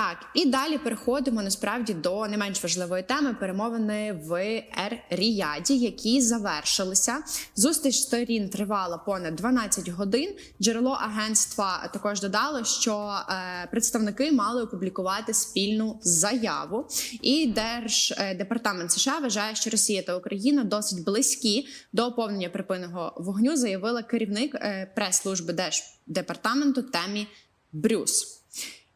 Так, і далі переходимо насправді до не менш важливої теми перемовини в Ер-Ріяді, які завершилися. Зустріч сторін тривала понад 12 годин. Джерело агентства також додало, що е, представники мали опублікувати спільну заяву. І Держдепартамент США вважає, що Росія та Україна досить близькі до оповнення припиненого вогню, заявила керівник е, прес-служби Держдепартаменту Темі Брюс.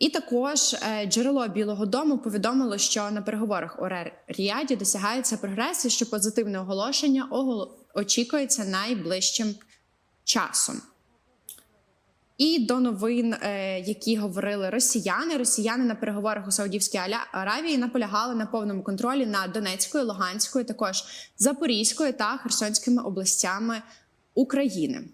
І також е, джерело Білого Дому повідомило, що на переговорах у Ріаді досягається прогрес і що позитивне оголошення огол- очікується найближчим часом. І до новин, е, які говорили росіяни. Росіяни на переговорах у Саудівській Аравії наполягали на повному контролі над Донецькою, Луганською, також Запорізькою та Херсонськими областями України.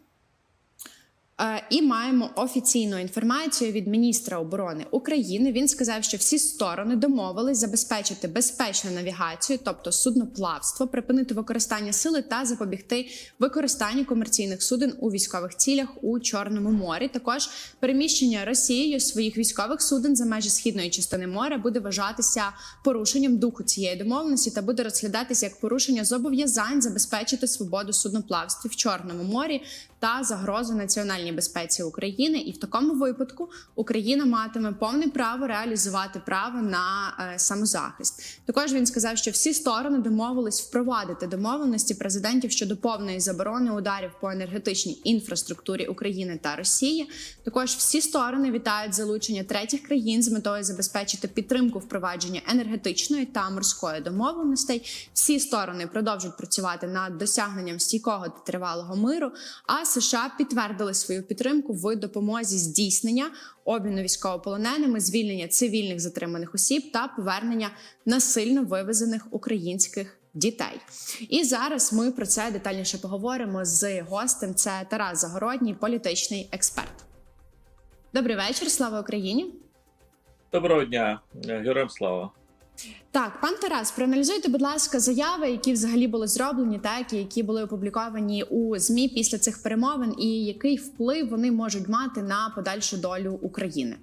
Е, І маємо офіційну інформацію від міністра оборони України. Він сказав, що всі сторони домовились забезпечити безпечну навігацію, тобто судноплавство, припинити використання сили та запобігти використанню комерційних суден у військових цілях у Чорному морі. Також переміщення Росією своїх військових суден за межі східної частини моря буде вважатися порушенням духу цієї домовленості та буде розглядатися як порушення зобов'язань забезпечити свободу судноплавстві в Чорному морі та загрозу національній безпеці України. І в такому випадку Україна матиме повне право реалізувати право на е, самозахист. Також він сказав, що всі сторони домовились впровадити домовленості президентів щодо повної заборони ударів по енергетичній інфраструктурі України та Росії. Також всі сторони вітають залучення третіх країн з метою забезпечити підтримку впровадження енергетичної та морської домовленостей. Всі сторони продовжують працювати над досягненням стійкого та тривалого миру. А США підтвердили свою підтримку в допомозі здійснення обміну військовополоненими, звільнення цивільних затриманих осіб та повернення насильно вивезених українських. Дітей, і зараз ми про це детальніше поговоримо з гостем. Це Тарас Загородній, політичний експерт. Добрий вечір, слава Україні. Доброго дня, героям слава. Так, пан Тарас, проаналізуйте, будь ласка, заяви, які взагалі були зроблені, так і які були опубліковані у змі після цих перемовин, і який вплив вони можуть мати на подальшу долю України.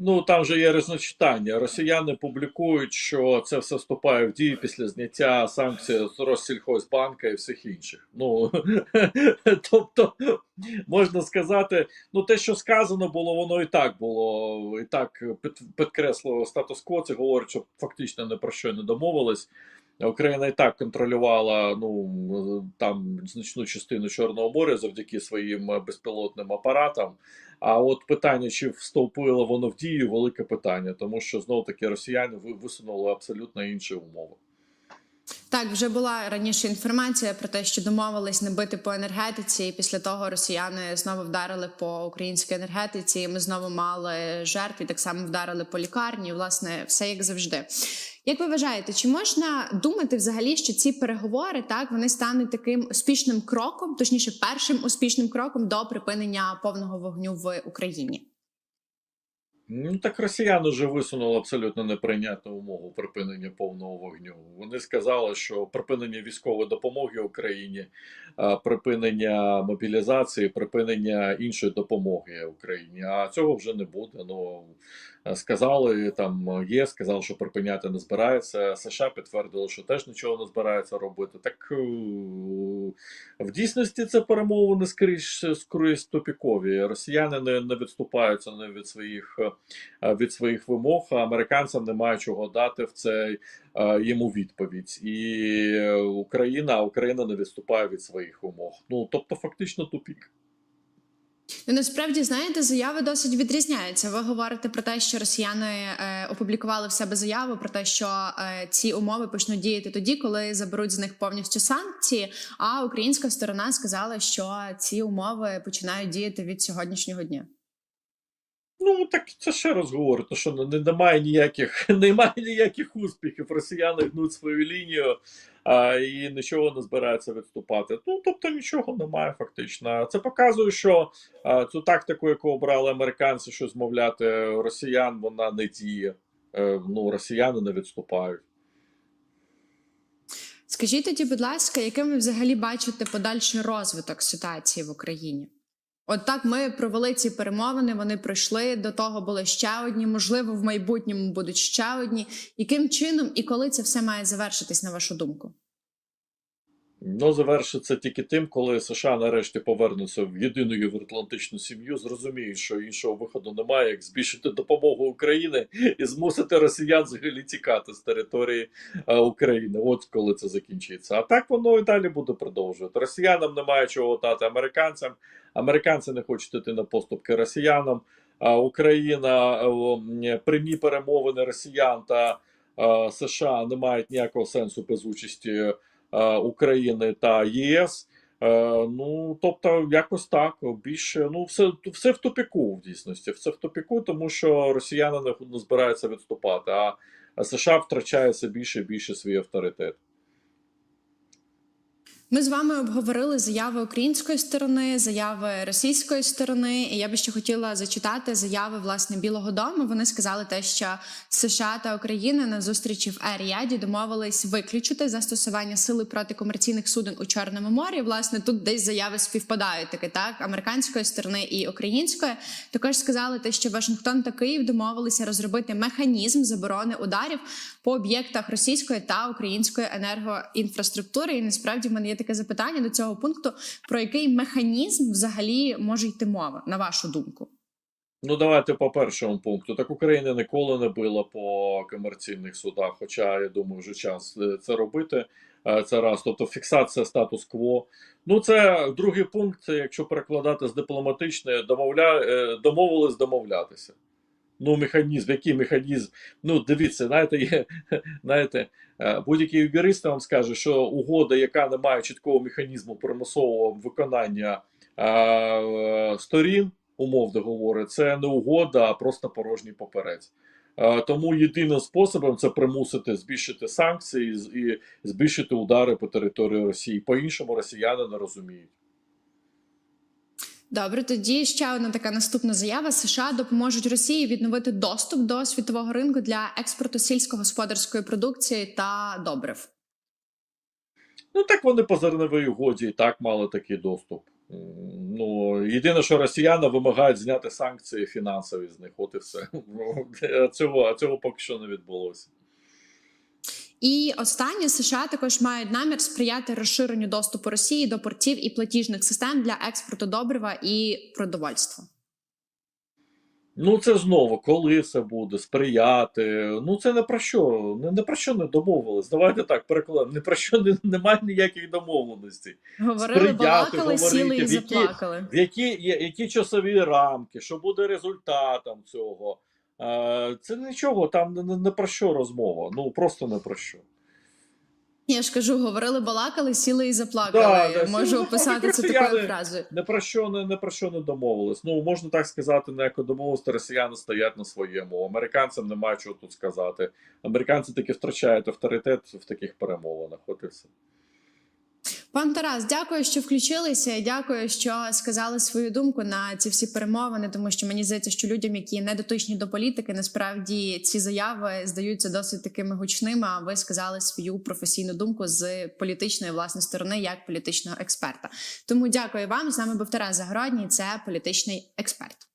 Ну там же є різночитання. Росіяни публікують, що це все вступає в дію після зняття санкцій з Россільхозбанка і всіх інших. Ну тобто можна сказати, ну те, що сказано було, воно і так було, і так під, підкреслило статус-кво. Це говорить, що фактично не про що не домовились. Україна і так контролювала ну там значну частину Чорного моря завдяки своїм безпілотним апаратам. А от питання, чи вступило воно в дію, велике питання, тому що знову таки росіяни висунули абсолютно інші умови. Так, вже була раніше інформація про те, що домовились не бити по енергетиці, і після того росіяни знову вдарили по українській енергетиці. і Ми знову мали жертв і так само вдарили по лікарні. Власне, все як завжди. Як ви вважаєте, чи можна думати взагалі, що ці переговори так вони стануть таким успішним кроком, точніше, першим успішним кроком до припинення повного вогню в Україні? Ну так росіяни вже висунули абсолютно неприйнятну умову припинення повного вогню. Вони сказали, що припинення військової допомоги Україні, припинення мобілізації, припинення іншої допомоги Україні. А цього вже не буде. Ну сказали там є, сказали, що припиняти не збирається. США підтвердили, що теж нічого не збирається робити. Так в дійсності це перемовини скрізь скрізь тупікові. Росіяни не, не відступаються не від своїх від своїх вимог. а Американцям немає чого дати в цей йому відповідь, і Україна Україна не відступає від своїх вимог. Ну тобто, фактично тупік. Ну, насправді знаєте, заяви досить відрізняються. Ви говорите про те, що росіяни е, опублікували в себе заяву про те, що е, ці умови почнуть діяти тоді, коли заберуть з них повністю санкції. А українська сторона сказала, що ці умови починають діяти від сьогоднішнього дня. Ну так це ще раз говорить, що немає ніяких немає ніяких успіхів. Росіяни гнуть свою лінію а, і нічого не збирається відступати. Ну тобто нічого немає фактично. Це показує, що а, цю тактику, яку обрали американці, що змовляти росіян, вона не діє. Е, ну росіяни не відступають. Скажіть тоді, будь ласка, яким ви взагалі бачите подальший розвиток ситуації в Україні? От так ми провели ці перемовини. Вони пройшли. До того були ще одні. Можливо, в майбутньому будуть ще одні. Яким чином і коли це все має завершитись, на вашу думку? Ну, завершиться тільки тим, коли США нарешті повернуться в єдину євроатлантичну сім'ю, зрозуміють, що іншого виходу немає, як збільшити допомогу Україні і змусити росіян взагалі тікати з території е, України. От коли це закінчиться. А так воно і далі буде продовжувати. Росіянам немає чого дати американцям. Американці не хочуть йти на поступки росіянам. А Україна прямі перемовини росіян та е, США не мають ніякого сенсу без участі України та ЄС. Е, Ну, тобто, якось так більше. Ну, все, все в тупіку в дійсності. Все в тупіку, тому що росіяни не, збираються відступати, а США втрачає все більше і більше свій авторитет. Ми з вами обговорили заяви української сторони, заяви російської сторони. І я би ще хотіла зачитати заяви власне Білого Дому. Вони сказали те, що США та Україна на зустрічі в Ер-Ріаді домовились виключити застосування сили проти комерційних суден у Чорному морі. Власне, тут десь заяви співпадають таки, так американської сторони і української. Також сказали те, що Вашингтон та Київ домовилися розробити механізм заборони ударів по об'єктах російської та української енергоінфраструктури. І насправді в мене є таке запитання до цього пункту: про який механізм взагалі може йти мова, на вашу думку? Ну, давайте по першому пункту. Так Україна ніколи не била по комерційних судах, хоча я думаю, вже час е, це робити. Е, Це раз, тобто фіксація статус-кво. Ну, це другий пункт, якщо перекладати з дипломатичної, домовля... е, домовились домовлятися. Ну, механізм, який механізм? Ну, дивіться, знаєте, є, знаєте, е, будь-який юрист вам скаже, що угода, яка не має чіткого механізму примусового виконання е, сторін, умов договору, це не угода, а просто порожній поперець. Е, Тому єдиним способом це примусити збільшити санкції і збільшити удари по території Росії. По-іншому росіяни не розуміють. Добре, тоді ще одна така наступна заява: США допоможуть Росії відновити доступ до світового ринку для експорту сільськогосподарської продукції та добрив. Ну так вони по зерновій угоді і так мали такий доступ. Ну, єдине, що росіяни вимагають зняти санкції фінансові з них, от і все. Цього, цього поки що не відбулося. І останнє США також мають намір сприяти розширенню доступу Росії до портів і платіжних систем для експорту добрива і продовольства. Ну, це знову, коли це буде, сприяти. Ну, це не про що, не, не про що не домовились. Давайте так перекладемо. Не про що не, немає ніяких домовленостей. Говорили, Сприяти, балакали, говорити, сіли і в які- заплакали. В які, які часові рамки, що буде результатом цього. Е, Це нічого, там не, про що розмова. Ну просто не про що. Я ж кажу, говорили, балакали, сіли і заплакали. Да, да, Можу сіли, описати це такою фразою. Не про що не, не про що не домовились. Ну можна так сказати, не як домовились, росіяни стоять на своєму. Американцям немає чого тут сказати. Американці таки втрачають авторитет в таких перемовинах. От і все. Пан Тарас, дякую, що включилися. Дякую, що сказали свою думку на ці всі перемовини. Тому що мені здається, що людям, які не дотичні до політики, насправді ці заяви здаються досить такими гучними. А ви сказали свою професійну думку з політичної власне сторони, як політичного експерта. Тому дякую вам. З нами був Тарас Загородній. Це політичний експерт.